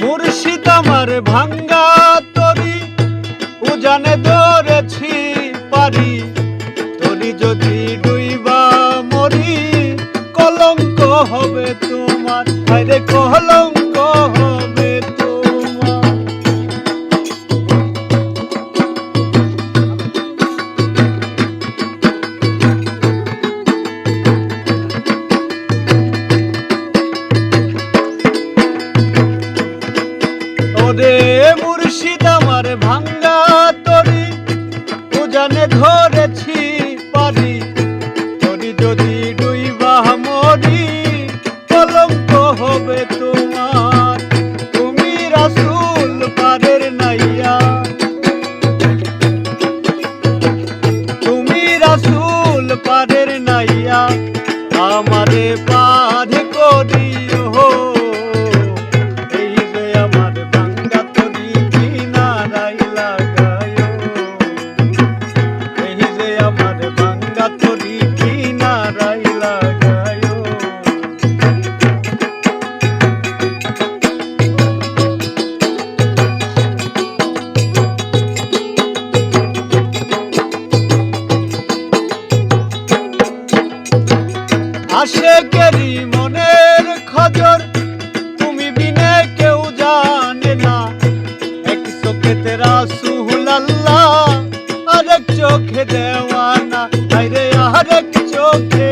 মুর্শিদ আমার ভাঙ্গা তরি উজানে ধরেছি পারি। তরি যদি ডুইবা মরি, কলঙ্ক হবে তোমার। আরে কলঙ্ক আসে কেরি মনের খজর। তুমি বিনে কেউ জানে না। এক চোখে তেরা সুহুল্লাহ আরেক চোখে দেওয়ানা। আরে আরেক চোখে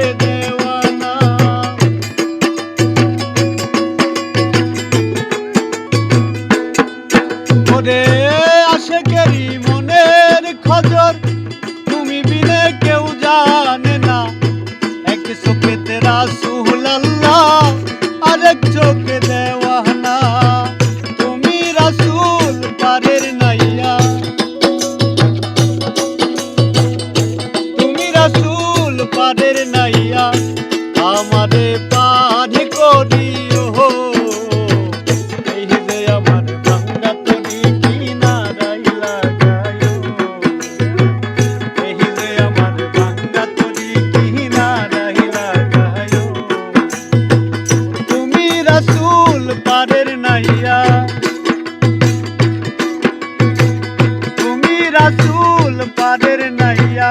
চুল পারের নাইয়া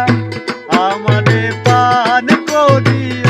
আমারে পান করিয়া